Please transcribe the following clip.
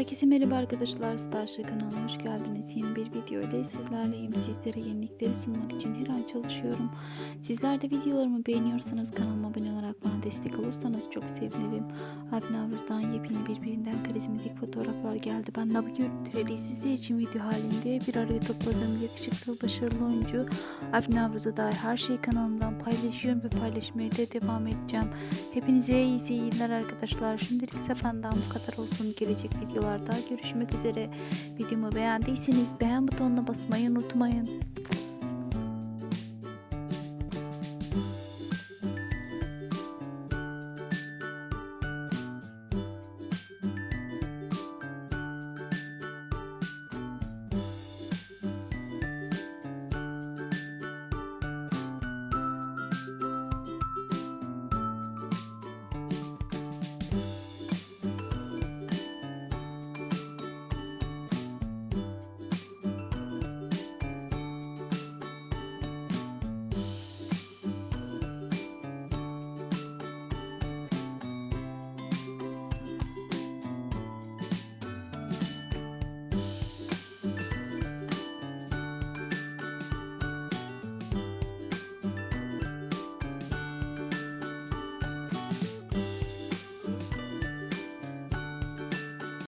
Herkese merhaba arkadaşlar. Starship kanalına hoş geldiniz. Yeni bir video ile sizlerleyim. Sizlere yenilikleri sunmak için her an çalışıyorum. Sizler de videolarımı beğeniyorsanız kanalıma abone olarak bana destek olursanız çok sevinirim. Alp Navruz'dan yepyeni fotoğraflar geldi. Ben bu görüntüleri sizler için video halinde bir araya topladığım yakışıklı başarılı oyuncu Alp Navruz'a dair her şeyi kanalımdan paylaşıyorum ve paylaşmaya da devam edeceğim. Hepinize iyi seyirler arkadaşlar. Şimdilik ise benden bu kadar olsun. Gelecek videolarda görüşmek üzere. Videomu beğendiyseniz beğen butonuna basmayı unutmayın.